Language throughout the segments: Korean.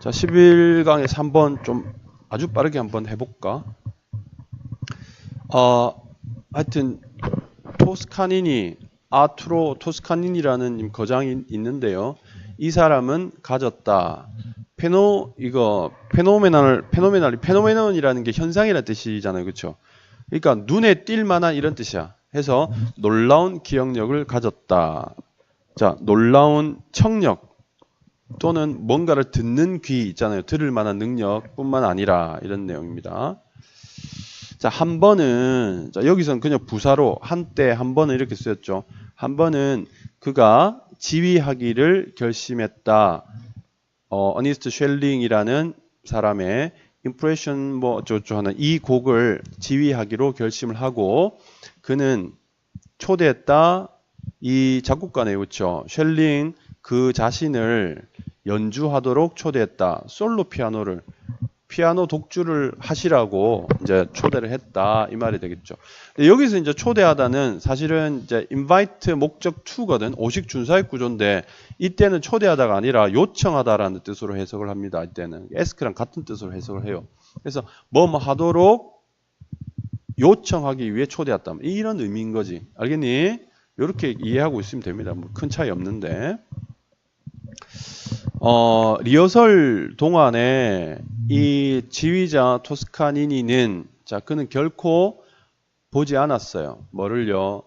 자, 11강에서 한번 좀 아주 빠르게 한번 해볼까? 어, 하여튼 토스카니니 아투로 토스카니니라는 거장이 있는데요. 이 사람은 가졌다. 페노 이거 페노메널 페노메널이 페노메논이라는 게 현상이라는 뜻이잖아요. 그렇죠? 그러니까 눈에 띌 만한 이런 뜻이야. 해서 놀라운 기억력을 가졌다. 자, 놀라운 청력 또는 뭔가를 듣는 귀 있잖아요. 들을 만한 능력뿐만 아니라 이런 내용입니다. 자, 한 번은 자, 여기서는 그냥 부사로 한때 한 번은 이렇게 쓰였죠. 한 번은 그가 지휘하기를 결심했다. 어, 어니스트 쉘링이라는 사람의 임프레션 뭐 어쩌고 하는 이 곡을 지휘하기로 결심을 하고 그는 초대했다. 이 작곡가네요. 그렇죠? 쉘링 그 자신을 연주하도록 초대했다. 솔로 피아노를 피아노 독주를 하시라고 이제 초대를 했다 이 말이 되겠죠. 여기서 이제 초대하다는 사실은 이제 invite 목적 to거든 오식 준사역 구조인데 이때는 초대하다가 아니라 요청하다라는 뜻으로 해석을 합니다. 이때는 ask랑 같은 뜻으로 해석을 해요. 그래서 뭐뭐 하도록 요청하기 위해 초대했다 이런 의미인 거지. 알겠니? 이렇게 이해하고 있으면 됩니다. 뭐 큰 차이 없는데. 어, 리허설 동안에 이 지휘자 토스카니니는 자 그는 결코 보지 않았어요. 뭐를요?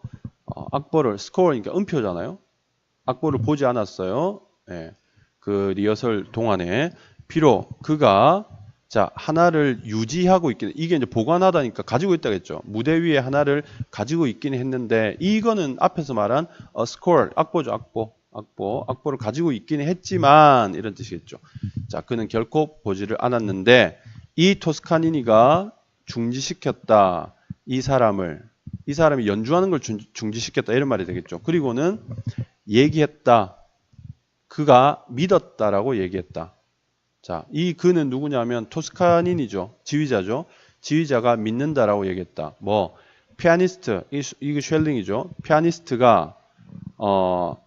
어, 악보를 스코어니까 음표잖아요. 악보를 보지 않았어요. 예, 그 리허설 동안에 비록 그가 자 하나를 유지하고 있긴 이게 이제 보관하다니까 가지고 있다겠죠. 무대 위에 하나를 가지고 있긴 했는데 이거는 앞에서 말한 어, 스코어 악보죠 악보. 악보, 악보를 가지고 있기는 했지만 이런 뜻이겠죠. 자, 그는 결코 보지를 않았는데 이 토스카니니가 중지시켰다. 이 사람을 이 사람이 연주하는 걸 중지시켰다 이런 말이 되겠죠. 그리고는 얘기했다. 그가 믿었다라고 얘기했다. 자, 이 그는 누구냐면 토스카닌이죠. 지휘자죠. 지휘자가 믿는다라고 얘기했다. 뭐 피아니스트 이게 쉘링이죠. 피아니스트가 어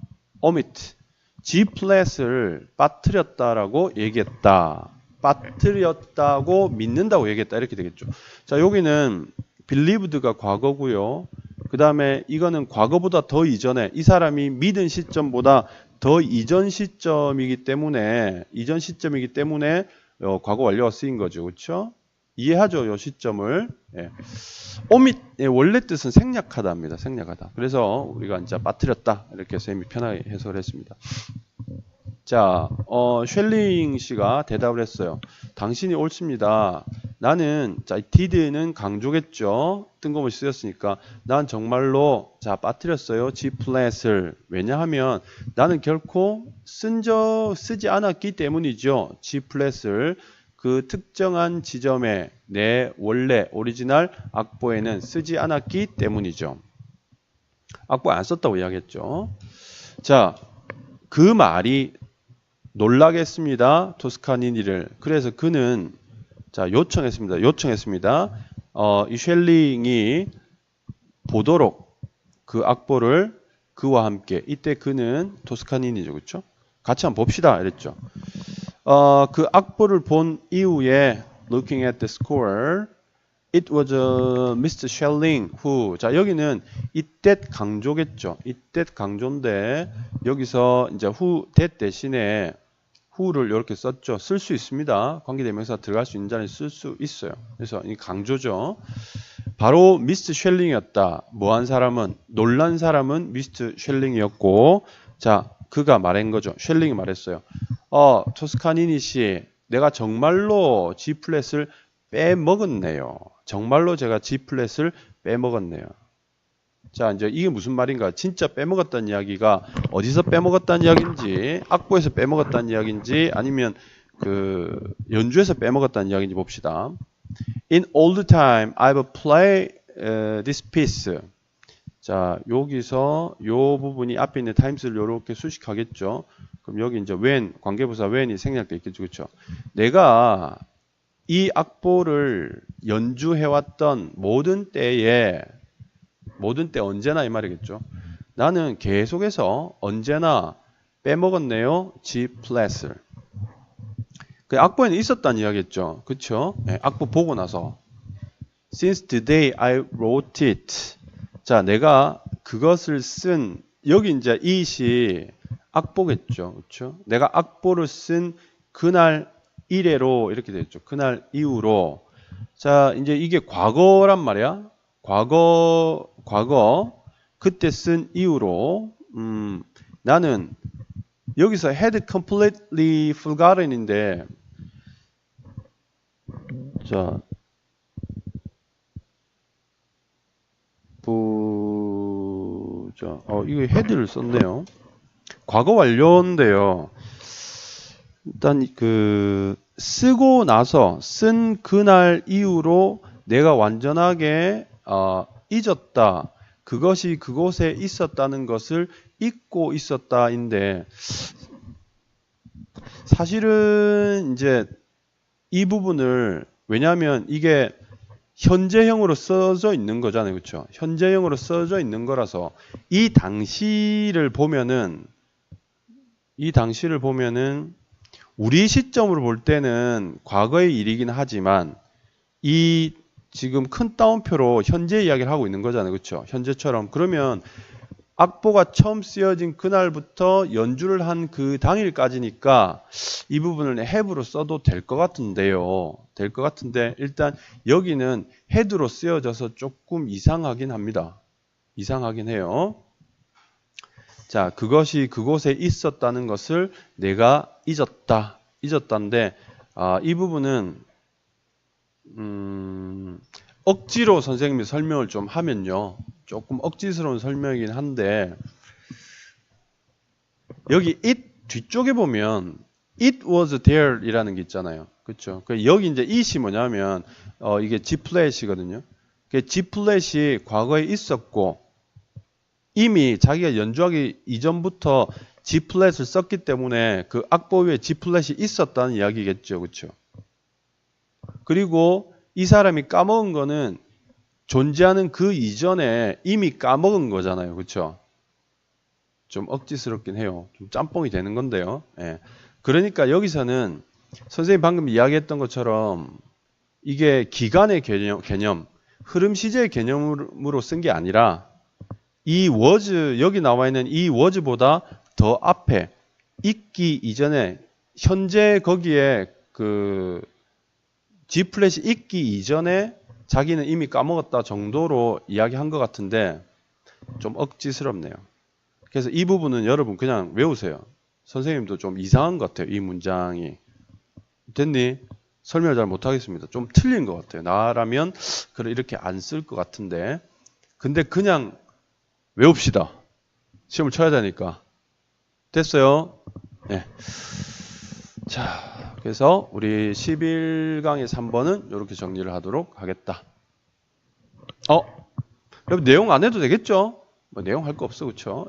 omit G 플랫을 빠뜨렸다라고 얘기했다. 빠뜨렸다고 믿는다고 얘기했다. 이렇게 되겠죠. 자, 여기는 believed가 과거고요. 그 다음에 이거는 과거보다 더 이전에 이 사람이 믿은 시점보다 더 이전 시점이기 때문에 이전 시점이기 때문에 어, 과거 완료가 쓰인 거죠. 그렇죠? 이해하죠, 요 시점을. 예. 오밋의 원래 뜻은 생략하다입니다. 생략하다. 그래서 우리가 이제 빠뜨렸다 이렇게 쌤이 편하게 해석을 했습니다. 자, 어, 쉘링 씨가 대답을 했어요. 당신이 옳습니다. 나는 자, did는 강조겠죠. 뜬금없이 쓰였으니까 난 정말로 자 빠뜨렸어요. G 플랫을 왜냐하면 나는 결코 쓴 적 쓰지 않았기 때문이죠. G 플랫을 그 특정한 지점에 내 원래 오리지널 악보에는 쓰지 않았기 때문이죠. 악보에 안 썼다고 이야기했죠. 자, 그 말이 놀라겠습니다. 토스카니니를. 그래서 그는 자 요청했습니다. 요청했습니다. 어, 이 쉘링이 보도록 그 악보를 그와 함께 이때 그는 토스카니니죠. 그렇죠? 같이 한번 봅시다. 이랬죠. 어, 그 악보를 본 이후에 looking at the score it was uh, Mr. Schelling who 자 여기는 이때 강조겠죠. 이때 강조인데 여기서 이제 who that 대신에 who를 이렇게 썼죠. 쓸 수 있습니다. 관계대명사 들어갈 수 있는 자리에 쓸 수 있어요. 그래서 이 강조죠. 바로 미스터 쉘링이었다. 뭐한 사람은 놀란 사람은 미스터 쉘링이었고 자 그가 말한 거죠. 쉘링이 말했어요. 어, 토스카니니 씨, 내가 정말로 G 플랫을 빼먹었네요. 정말로 제가 G 플랫을 빼먹었네요. 자, 이제 이게 무슨 말인가? 진짜 빼먹었다는 이야기가 어디서 빼먹었다는 이야기인지, 악보에서 빼먹었다는 이야기인지, 아니면 그 연주에서 빼먹었다는 이야기인지 봅시다. In all the time I've played uh, this piece. 자, 여기서 요 부분이 앞에 있는 times를 이렇게 수식하겠죠. 그럼 여기 이제 when 관계부사 when이 생략돼 있겠죠. 그렇죠? 내가 이 악보를 연주해왔던 모든 때에 모든 때 언제나 이 말이겠죠. 나는 계속해서 언제나 빼먹었네요. G 플랫을. 그 악보에는 있었다는 이야기겠죠. 그쵸? 예, 악보 보고 나서. Since the day I wrote it. 자, 내가 그것을 쓴, 여기 이제 이시 악보겠죠. 그쵸? 내가 악보를 쓴 그날 이래로 이렇게 되겠죠. 그날 이후로. 자, 이제 이게 과거란 말이야. 과거, 과거. 그때 쓴 이후로. 음, 나는 여기서 had completely forgotten인데 자 부자 어 이거 had를 썼네요. 과거 완료인데요. 일단 그 쓰고 나서 쓴 그날 이후로 내가 완전하게 어, 잊었다. 그것이 그곳에 있었다는 것을 잊고 있었다인데 사실은 이제 이 부분을 왜냐하면 이게 현재형으로 써져 있는 거잖아요, 그렇죠? 현재형으로 써져 있는 거라서 이 당시를 보면은 이 당시를 보면은 우리 시점으로 볼 때는 과거의 일이긴 하지만 이 지금 큰 따옴표로 현재 이야기를 하고 있는 거잖아요, 그렇죠? 현재처럼 그러면 악보가 처음 쓰여진 그날부터 연주를 한 그 당일까지니까 이 부분을 have로 써도 될 것 같은데요. 될 것 같은데 일단 여기는 had로 쓰여져서 조금 이상하긴 합니다. 이상하긴 해요. 자, 그것이 그곳에 있었다는 것을 내가 잊었다. 잊었다인데 아, 이 부분은 음, 억지로 선생님이 설명을 좀 하면요. 조금 억지스러운 설명이긴 한데 여기 it 뒤쪽에 보면 it was there 이라는 게 있잖아요. 그렇죠? 여기 이제 it이 뭐냐면 어, 이게 G 플랫이거든요. G 플랫이 과거에 있었고 이미 자기가 연주하기 이전부터 G 플랫을 썼기 때문에 그 악보 위에 G 플랫이 있었다는 이야기겠죠. 그렇죠? 그리고 이 사람이 까먹은 거는 존재하는 그 이전에 이미 까먹은 거잖아요. 그렇죠? 좀 억지스럽긴 해요. 좀 짬뽕이 되는 건데요. 예. 그러니까 여기서는 선생님 방금 이야기했던 것처럼 이게 기간의 개념, 개념 흐름 시제의 개념으로 쓴 게 아니라 이 was 여기 나와 있는 이 was보다 더 앞에 있기 이전에 현재 거기에 그 G 플랫이 있기 이전에 자기는 이미 까먹었다 정도로 이야기한 것 같은데 좀 억지스럽네요. 그래서 이 부분은 여러분 그냥 외우세요. 선생님도 좀 이상한 것 같아요. 이 문장이. 됐니? 설명을 잘 못하겠습니다. 좀 틀린 것 같아요. 나라면 그래 이렇게 안 쓸 것 같은데. 근데 그냥 외웁시다. 시험을 쳐야 되니까. 됐어요? 네. 자, 그래서 우리 11강의 3번은 이렇게 정리를 하도록 하겠다. 어? 여러분 내용 안 해도 되겠죠? 뭐 내용 할 거 없어, 그쵸?